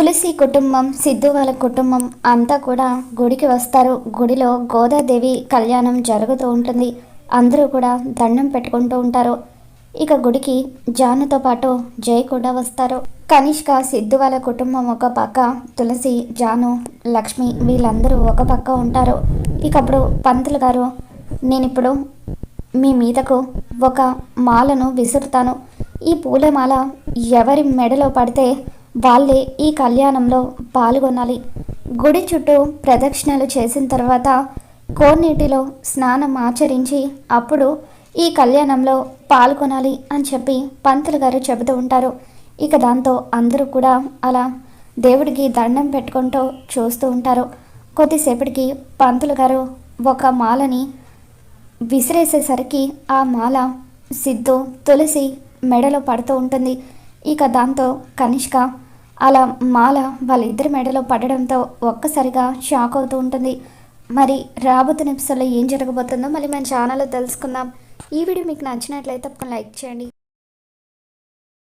తులసి కుటుంబం సిద్ధు వాళ్ళ కుటుంబం అంతా కూడా గుడికి వస్తారు. గుడిలో గోదాదేవి కళ్యాణం జరుగుతూ ఉంటుంది. అందరూ కూడా దండం పెట్టుకుంటూ ఉంటారు. ఇక గుడికి జానుతో పాటు జై కూడా వస్తారు. కనిష్క సిద్ధు వాళ్ళ కుటుంబం ఒక పక్క తులసి జాను లక్ష్మి వీళ్ళందరూ ఒక పక్క ఉంటారు. ఇక అప్పుడు పంతులు గారు నేను ఇప్పుడు మీ మీదకు ఒక మాలను విసురుతాను. ఈ పూలమాల ఎవరి మెడలో పడితే వాళ్ళే ఈ కళ్యాణంలో పాల్గొనాలి. గుడి చుట్టూ ప్రదక్షిణలు చేసిన తర్వాత కోన్నీటిలో స్నానం ఆచరించి అప్పుడు ఈ కళ్యాణంలో పాల్గొనాలి అని చెప్పి పంతులు గారు చెబుతూ ఉంటారు. ఇక దాంతో అందరూ కూడా అలా దేవుడికి దండం పెట్టుకుంటూ చూస్తూ ఉంటారు. కొద్దిసేపటికి పంతులు గారు ఒక మాలని విసిరేసేసరికి ఆ మాల సిద్ధు తులసి మెడలో పడుతూ ఉంటుంది. ఇక దాంతో కనిష్క అలా మాల వాళ్ళిద్దరి మెడలో పడడంతో ఒక్కసారిగా షాక్ అవుతూ ఉంటుంది. మరి రాబోతున్న ఎపిసోడ్లో ఏం జరగబోతుందో మళ్ళీ మన ఛానల్లో తెలుసుకుందాం. ఈ వీడియో మీకు నచ్చినట్లయితే తప్పకుండా లైక్ చేయండి.